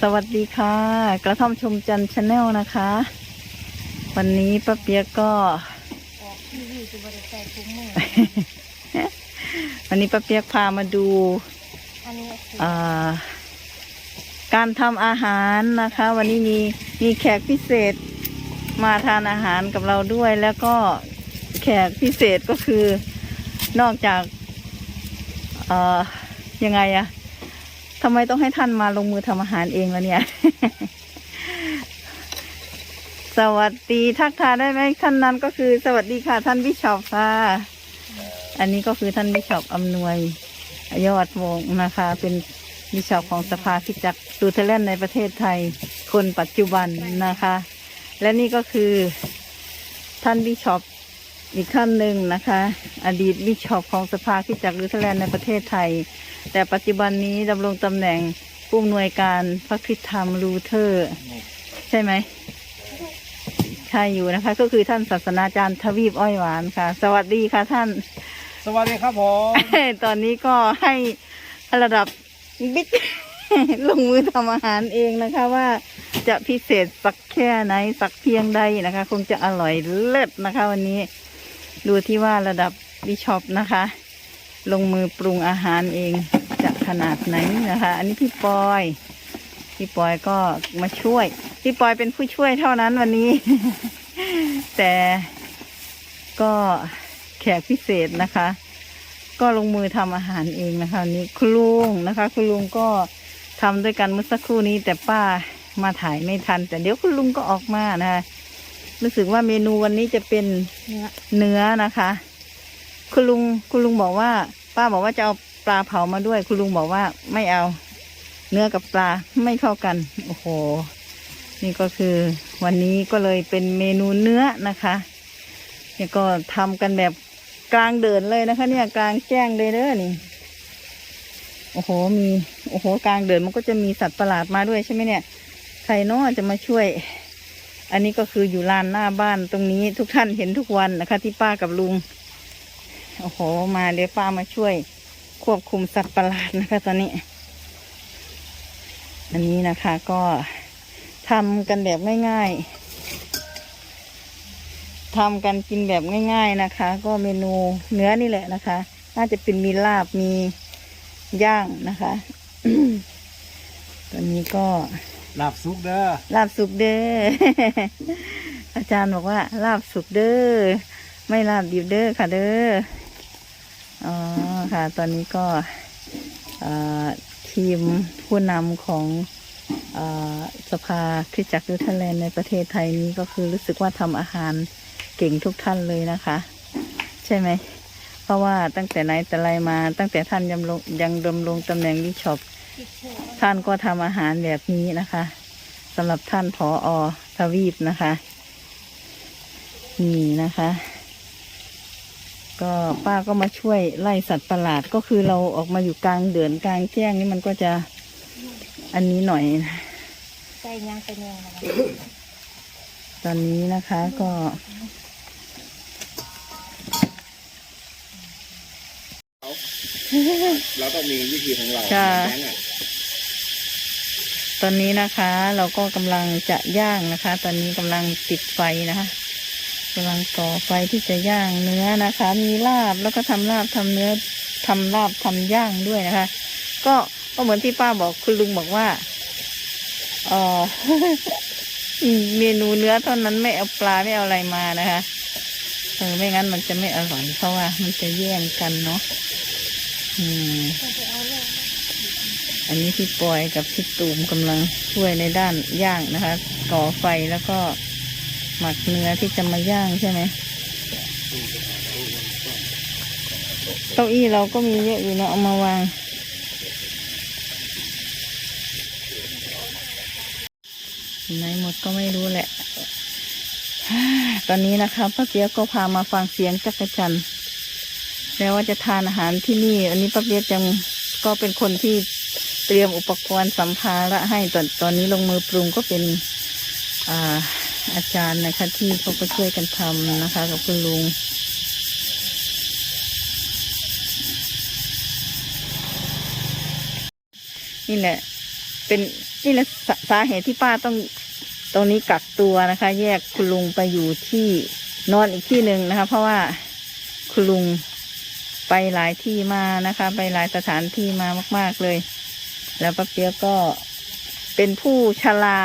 สวัสดีค่ะ กระท่อมชมจันชาแนลนะคะ วันนี้ป้าเปียกก็ออกทีวีจะบริใส่ถุงมือวันนี้ป้าเปียกพามาดูอันนี้คืออ่าการทำอาหารนะคะ วันนี้มีมีแขกพิเศษมาทานอาหารกับเราด้วยแล้วก็แขกพิเศษก็คือนอกจากเอ่อยังไงอะ ทำไมต้องให้ท่านมาลงมือทำอาหารเองแล้วเนี่ย สวัสดีทักทายได้ไหมท่านนั้นก็คือ สวัสดีค่ะ ท่านบิชอปค่ะ อันนี้ก็คือท่านบิชอปอำนวย ยอดวงนะคะ เป็นบิชอปของสภาคริดจักรดูเทเลนในประเทศไทย คนปัจจุบันนะคะ และนี่ก็คือท่านบิชอป อีกท่านหนึ่งนะคะ อดีตบิชอปของสภาคริดจักรดูเทเลนในประเทศไทย แต่ปัจจุบันนี้ดำรงตำแหน่งผู้อำนวยการพระคริสตธรรมลูเทอร์ ใช่ไหมใช่อยู่นะคะ ก็คือท่านศาสนาจารย์ทวีปอ้อยหวานค่ะ สวัสดีค่ะท่าน สวัสดีครับผม ตอนนี้ก็ให้ระดับบิ๊กลงมือทำอาหารเองนะคะว่าจะพิเศษสักแค่ไหนสักเพียงใดนะคะ คงจะอร่อยเลิศนะคะวันนี้ ดูที่ว่าระดับบิชอปนะคะ ลงมือปรุงอาหารเองจะขนาดไหนนะคะ อันนี้พี่ปอย พี่ปอยก็มาช่วย พี่ปอยเป็นผู้ช่วยเท่านั้นวันนี้ แต่ก็แขกพิเศษนะคะ ก็ลงมือทำอาหารเองนะคะนนี้คุณลุงนะคะ คุณลุงก็ทำด้วยกันเมื่อสักครู่นี้ แต่ป้ามาถ่ายไม่ทัน แต่เดี๋ยวคุณลุงก็ออกมานะคะ รู้สึกว่าเมนูวันนี้จะเป็นเนื้อนะคะ คุณลุงคุณลุงบอกว่า ป้าบอกว่าจะเอาปลาเผามาด้วย คุณลุงบอกว่าไม่เอา เนื้อกับปลาไม่เข้ากัน โอ้โห นี่ก็คือ วันนี้ก็เลยเป็นเมนูเนื้อนะคะเนี่ยก็ทำกันแบบกลางเดินเลยนะคะ เนี่ยกลางแจ้งเลยเด้อนี่โอ้โหมีโอ้โหกลางเดินมันก็จะมีสัตว์ประหลาดมาด้วยใช่ไหมเนี่ยใครนาะจะมาช่วย อันนี้ก็คืออยู่ลานหน้าบ้านตรงนี้ทุกท่านเห็นทุกวันนะคะ ที่ป้ากับลุง โอ้โห มาเดี๋ยวป้ามาช่วย ควบคุมสัตว์ประหลาดนะคะ ตอนนี้ อันนี้นะคะก็ทำกันแบบง่ายๆทำกันกินแบบง่าย ๆนะคะ ก็เมนูเนื้อนี่แหละนะคะ น่าจะเป็นมีลาบมีย่างนะคะ ตอนนี้ก็ ลาบซุกเด้อลาบสุกเด้อ อาจารย์บอกว่า ลาบสุกเด้อ ไม่ลาบดิบเด้อค่ะเด้อ อ๋อค่ะ ตอนนี้ก็ทีมผู้นำของอสภาคริสจักรยูทแลนด์ในประเทศไทยนี้ก็คือรู้สึกว่าทำอาหารเก่งทุกท่านเลยนะคะ ใช่ไหม เพราะว่าตั้งแต่ไหนแต่ไรมาตั้งแต่ท่านยังลงยังดำรงตำแหน่งวิชอปติดเชื้อ ท่านก็ทำอาหารแบบนี้นะคะสำหรับท่านผออทวีปนะคะ นี่นะคะ ก็ป้าก็มาช่วยไล่สัตว์ประหลาดก็คือเราออกมาอยู่กลางเดือนกลางแจ้งนี่มันก็จะอันนี้หน่อยนะใส่ยางไปเนื้อนะตอนนี้นะคะก็เราต้องมีวิธีของเราค่ะแบงค์อะ ตอนนี้นะคะเราก็กำลังจะย่างนะคะ ตอนนี้กำลังติดไฟนะคะกำลังก่อไฟที่จะย่างเนื้อนะคะ มีลาบแล้วก็ทำลาบทำเนื้อทำลาบทำย่างด้วยนะคะ ก็ก็เหมือนที่ป้าบอกคุณลุงบอกว่าเออเมนูเนื้อเท่านั้นไม่เอาปลาไม่เอาอะไรมานะคะเออไม่งั้นมันจะไม่อร่อยเพราะว่ามันจะแย่งกันเนาะอืม อันนี้พี่ปอยกับพี่ตูมกำลังช่วยในด้านย่างนะคะ ก่อไฟแล้วก็หมักเนื้อที่จะมาย่างใช่ไหมเก้าอี้เราก็มีเยอะอยู่เนาะเอามาวาง ไหนหมดก็ไม่รู้แหละ ตอนนี้นะคะป้าเปียกก็พามาฟังเสียงจักรจันแล้วว่าจะทานอาหารที่นี่ อันนี้ป้าเปียกจังก็เป็นคนที่ เตรียมอุปกรณ์สัมภาระให้ตอนตอนนี้ลงมือปรุงก็เป็นอาอาจารย์นะคะที่เขาก็ช่วยกันทำนะคะกับคุณลุงนี่แหละ เป็นนี่แหละสาสาเหตุที่ป้าต้องตรงนี้กักตัวนะคะ แยกคุณลุงไปอยู่ที่นอนอีกที่หนึ่งนะคะ เพราะว่าคุณลุงไปหลายที่มานะคะ ไปหลายสถานที่มามาก ๆเลย แล้วป้าเปียกก็เป็นผู้ชรา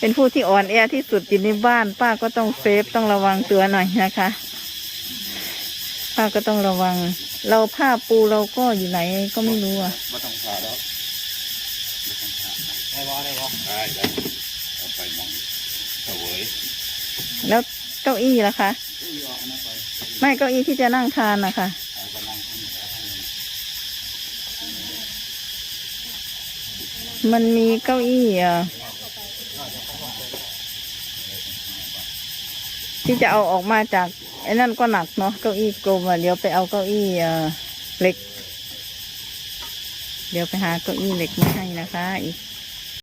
เป็นผู้ที่อ่อนแอที่สุดอยู่ในบ้าน ป้าก็ต้องเซฟต้องระวังตัวหน่อยนะคะ ป้าก็ต้องระวัง เราผ้าปูเราก็อยู่ไหนก็ไม่รู้อะมาต้องผ่าแล้วได้บ่ได้บ่ได้ได้เอาไปมองเสวยแล้วเก้าอี้ล่ะคะ ไม่เก้าอี้ที่จะนั่งทานนะคะ เอากำลังขึ้นแล้ว มันมีเก้าอี้อะที่จะเอาออกมาจากไอ้นั่นก็หนักเนาะเก้าอี้กลมอะเดี๋ยวไปเอาเก้าอี้เหล็ก เดี๋ยวไปหาเก้าอี้เหล็กมาให้นะคะอีก